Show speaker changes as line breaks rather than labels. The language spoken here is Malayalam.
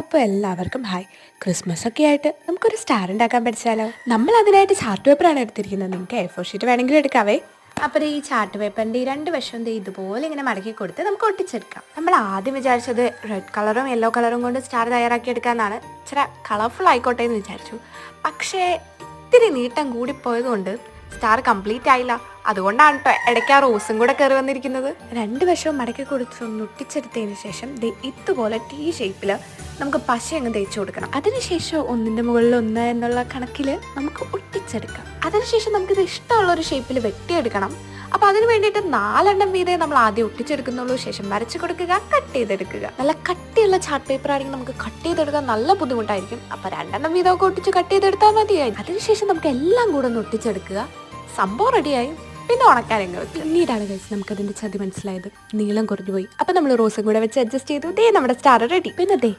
അപ്പോൾ എല്ലാവർക്കും ഹായ്. ക്രിസ്മസ് ഒക്കെ ആയിട്ട് നമുക്കൊരു സ്റ്റാർ ഉണ്ടാക്കാൻ പഠിച്ചാലോ? നമ്മൾ അതിനായിട്ട് ചാർട്ട് പേപ്പറാണ് എടുത്തിരിക്കുന്നത്. നിങ്ങൾക്ക് എ ഫോർ ഷീറ്റ് വേണമെങ്കിലും എടുക്കാവേ. അപ്പോൾ ഈ ചാർട്ട് പേപ്പറിന്റെ ഈ രണ്ട് വശം ദേ ഇതുപോലെ ഇങ്ങനെ മടക്കി കൊടുത്ത് നമുക്ക് ഒട്ടിച്ചെടുക്കാം. നമ്മൾ ആദ്യം വിചാരിച്ചത് റെഡ് കളറും യെല്ലോ കളറും കൊണ്ട് സ്റ്റാർ തയ്യാറാക്കി എടുക്കാമെന്നാണ് ഇച്ചിരി കളർഫുൾ ആയിക്കോട്ടെ എന്ന് വിചാരിച്ചു. പക്ഷേ ഇത്തിരി നീട്ടം കൂടിപ്പോയതുകൊണ്ട് സ്റ്റാർ കംപ്ലീറ്റ് ആയില്ല. അതുകൊണ്ടാണ് കേട്ടോ ഇടയ്ക്ക് ആ റോസും കൂടെ കയറി വന്നിരിക്കുന്നത്. രണ്ട് വശവും മടക്കി കൊടുത്ത് ഒന്നൊട്ടിച്ചെടുത്തതിന് ശേഷം ഇതുപോലെ ടീ ഷേപ്പിൽ നമുക്ക് പശ അങ്ങ് തേച്ച് കൊടുക്കണം. അതിനുശേഷം ഒന്നിന്റെ മുകളിൽ ഒന്ന് എന്നുള്ള കണക്കിൽ നമുക്ക് ഒട്ടിച്ചെടുക്കാം. അതിനുശേഷം നമുക്കിത് ഇഷ്ടമുള്ള ഒരു ഷേപ്പിൽ വെട്ടിയെടുക്കണം. അപ്പോൾ അതിന് വേണ്ടിയിട്ട് നാലെണ്ണം വീതേ നമ്മൾ ആദ്യം ഒട്ടിച്ചെടുക്കുന്നുള്ളൂ. ശേഷം വരച്ച് കൊടുക്കുക കട്ട് ചെയ്തെടുക്കുക. നല്ല കട്ടിയുള്ള ചാർട്ട് പേപ്പർ ആണെങ്കിൽ നമുക്ക് കട്ട് ചെയ്തെടുക്കാൻ നല്ല ബുദ്ധിമുട്ടായിരിക്കും. അപ്പോൾ രണ്ടെണ്ണം വീതമൊക്കെ ഒട്ടിച്ച് കട്ട് ചെയ്തെടുത്താൽ മതിയായി. അതിനുശേഷം നമുക്ക് എല്ലാം കൂടെ ഒന്ന് ഒട്ടിച്ചെടുക്കുക. സംഭവം റെഡിയായി പിന്നെ ഉണക്കാനങ്ങ് വെക്കുക പിന്നീടാണ് കഴിച്ച് നമുക്ക് അതിന്റെ ചതി മനസ്സിലായത്. നീളം കുറഞ്ഞു പോയി. അപ്പൊ നമ്മൾ റോസും കൂടെ വെച്ച് അഡ്ജസ്റ്റ് ചെയ്തു. ദേ നമ്മുടെ സ്റ്റാർ റെഡി പിന്നെ ദേ